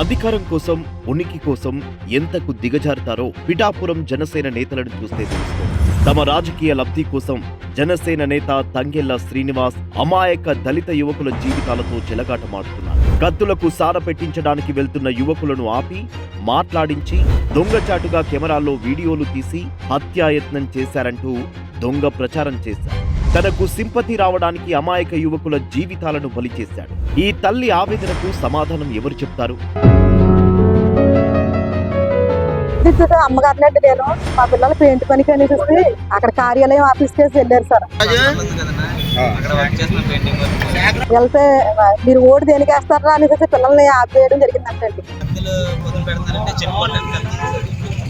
అధికారం కోసం ఉనికి కోసం ఎంతకు దిగజారుతారో పిఠాపురం జనసేన నేతలను చూస్తే తెలుస్తుంది. తమ రాజకీయ లబ్ధి కోసం జనసేన నేత తంగెల్ల శ్రీనివాస్ అమాయక దళిత యువకుల జీవితాలతో చెలగాటమాడుతున్నారు. కత్తులకు సార పెట్టించడానికి వెళ్తున్న యువకులను ఆపి మాట్లాడించి దొంగచాటుగా కెమెరాల్లో వీడియోలు తీసి హత్యాయత్నం చేశారంటూ దొంగ ప్రచారం చేశారు. తనకు సింపతి రావడానికి అమాయక యువకుల జీవితాలను బలి చేశాడు ఈ తల్లి ఆవేదనకు సమాధానం ఎవరు చెప్తారు? అమ్మగారినండి నేను. మా పిల్లలు పెయింట్ పనికి అనేసి అక్కడ కార్యాలయం ఆఫీస్ కేసి వెళ్ళారు సార్. వెళ్తే మీరు ఓటు దేనికి వేస్తారా అనేసి పిల్లల్ని ఆపేయడం జరిగిందంటండి. కత్తి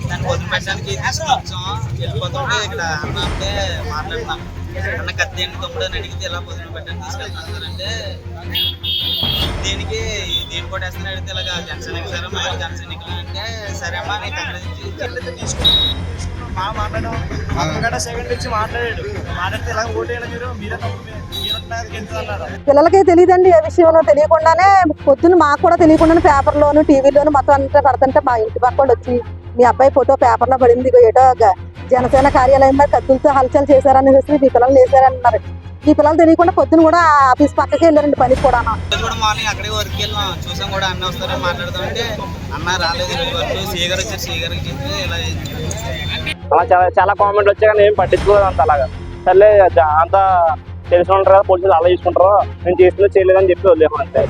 దాన్ని పొద్దున పెట్టడానికి తీసుకొచ్చాం. వెళ్ళిపోతుంటే ఇక్కడ అన్న అంటే మాట్లాడుతున్నాం అన్న కత్తి ఏంటి తమ్ముడు అని అడిగితే ఎలా పొద్దున పెట్టడానికి తీసుకెళ్తున్నారంటే దీనికి దీని కూడా వేస్తాను అడిగితే ఇలాగ జనసేన సార్ మా జనసేన అంటే సరే అమ్మా నీకు అక్కడ నుంచి మా మాట్లాడడం అతను సెకండ్ నుంచి మాట్లాడాడు. మాట్లాడితే ఇలా ఓటేయడం మీరు? మీరే పిల్లలకి తెలియదండి ఏ విషయంలో తెలియకుండానే పొద్దున్న మాకు కూడా తెలియకుండానే పేపర్లోను టీవీలోను మొత్తం అంతా పడుతుంటే మా ఇంటి పక్క వచ్చి మీ అబ్బాయి ఫోటో పేపర్లో పడింది ఏటో జనసేన కార్యాలయం మీద కత్తులతో హల్చల్ చేశారని చెప్పి మీ పిల్లలు వేశారన్నారు ఈ పిల్లలు తెలియకుండా పొద్దున కూడా ఆఫీస్ పక్కకి వెళ్ళారండి పనికి కూడా రోజు కూడా మార్నింగ్ అక్కడే వర్క్ వెళ్ళాం చూసాం కూడా అన్న వస్తారని మాట్లాడుతామంటే అన్న రాలేదు సీగర్ వచ్చారు ఇలా చాలా చాలా కామెంట్లు వచ్చాయి కానీ ఏం పట్టించుకోలేదు అంత అలాగా సర్లే అంతా తెలిసి ఉంటారా పోలీసులు అలా చూసుకుంటారా? నేను చేసినా చేయలేదని చెప్పి వదిలేము అంతే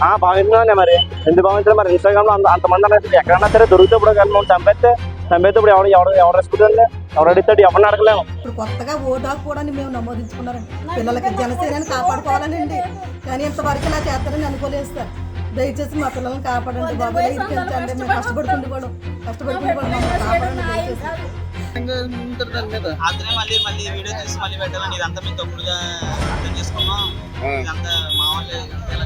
ఆ, భావిస్తున్నానే మరి. ఎందుకు భావించాలి మరి? ఇన్స్టాగ్రామ్లో అంత అంతమంది అనేది ఎక్కడన్నా సరే దొరికితే ఇప్పుడు కానీ మనం చంపేస్తే చంపేస్తే ఇప్పుడు ఎవడు ఎవరు ఎవరు రెస్పెక్ట్ ఎవరు అడుగుతాడు ఎవరిని అడగలేము. ఇప్పుడు కొత్తగా ఓటు కూడా మేము నమోదించుకున్నారండి. పిల్లలకి జనసేనని కాపాడుకోవాలని కానీ ఇంతవరకు ఇలా చేస్తారని అనుకోలేదు సార్. దయచేసి మా పిల్లల్ని కాపాడండి బాబు. ఇరికించండి కష్టపడుకుంటూ కూడా కష్టపడుకుంటూ కూడా మమ్మల్ని కాపాడండి దయచేసి అతనే మళ్ళీ మళ్ళీ వీడియో తీసి మళ్ళీ పెట్టాలని ఇదంతా మేము తప్పుడుగా అర్థం చేసుకున్నాం. ఇదంతా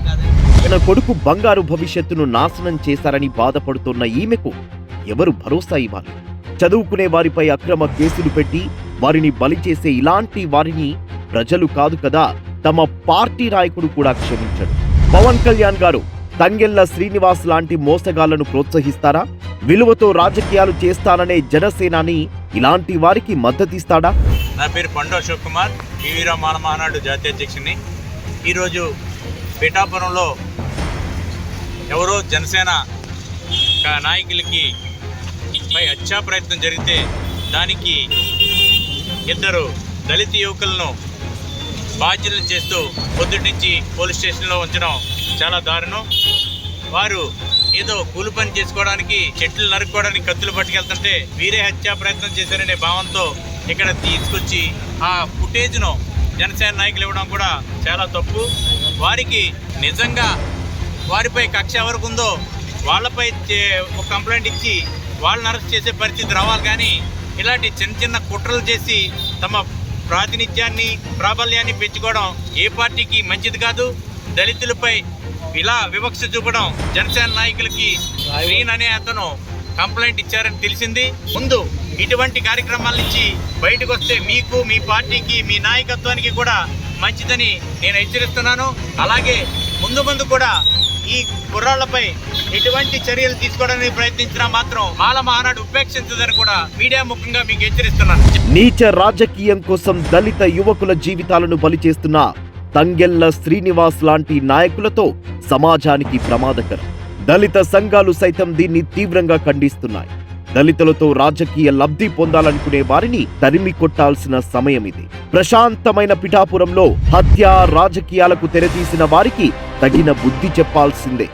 కాదు. తన కొడుకు బంగారు భవిష్యత్తును నాశనం చేశారని బాధపడుతున్న ఈమెకు ఎవరు భరోసా ఇవ్వాలి? చదువుకునే వారిపై అక్రమ కేసులు పెట్టి వారిని బలి చేసే ఇలాంటి వారిని ప్రజలు కాదు కదా తమ పార్టీ నాయకుడు కూడా క్షమించడు. పవన్ కళ్యాణ్ గారు తంగెళ్ళ శ్రీనివాస్ లాంటి మోసగాళ్ళను ప్రోత్సహిస్తారా? విలువతో రాజకీయాలు చేస్తాననే జనసేనాని ఇలాంటి వారికి మద్దతిస్తాడా? నా పేరు పండు అశోక్ కుమార్ ఈవీరా మానమహానాడు జాతీయ అధ్యక్షుని ఈరోజు పిఠాపురంలో ఎవరో జనసేన నాయకులకి పై హత్యా ప్రయత్నం జరిగితే దానికి ఇద్దరు దళిత యువకులను బాధ్యులను చేస్తూ పొద్దుటి నుంచి పోలీస్ స్టేషన్లో ఉంచడం చాలా దారుణం. వారు ఏదో కూలి పని చేసుకోవడానికి చెట్లు నరుక్కోవడానికి కత్తులు పట్టుకెళ్తుంటే వీరే హత్యా ప్రయత్నం చేశారనే భావంతో ఇక్కడ తీసుకొచ్చి ఆ ఫుటేజ్ను జనసేన నాయకులు ఇవ్వడం కూడా చాలా తప్పు. వారికి నిజంగా వారిపై కక్ష ఎవరికి ఉందో వాళ్ళపై చే- ఒక కంప్లైంట్ ఇచ్చి వాళ్ళని అరెస్ట్ చేసే పరిస్థితి రావాలి కానీ ఇలాంటి చిన్న చిన్న కుట్రలు చేసి తమ ప్రాతినిధ్యాన్ని ప్రాబల్యాన్ని పెంచుకోవడం ఏ పార్టీకి మంచిది కాదు. దళితులపై ఇలా వివక్ష చూపడం జనసేన నాయకులకి గ్రీన్ అనే అతను కంప్లైంట్ ఇచ్చారని తెలిసింది. ముందు ఇటువంటి కార్యక్రమాల నుంచి బయటకు వస్తే మీకు మీ పార్టీకి మీ నాయకత్వానికి కూడా మంచిదని నేను హెచ్చరిస్తున్నాను. అలాగే ముందు ముందు కూడా ఈ కుర్రాళ్ళపై ఎటువంటి చర్యలు తీసుకోవడానికి ప్రయత్నించినా మాత్రం మాల మహానాడు ఉపేక్షించదని కూడా మీడియా ముఖంగా మీకు హెచ్చరిస్తున్నాను. నీచ రాజకీయం కోసం దళిత యువకుల జీవితాలను బలి చేస్తున్న తంగెల్ల శ్రీనివాస్ లాంటి నాయకులతో సమాజానికి ప్రమాదకరం. దళిత సంఘాలు సైతం దీన్ని తీవ్రంగా ఖండిస్తున్నాయి. దళితులతో రాజకీయ లబ్ధి పొందాలనుకునే వారిని తరిమి కొట్టాల్సిన సమయం ఇది. ప్రశాంతమైన పిఠాపురంలో హత్య రాజకీయాలకు తెరతీసిన వారికి తగిన బుద్ధి చెప్పాల్సిందే.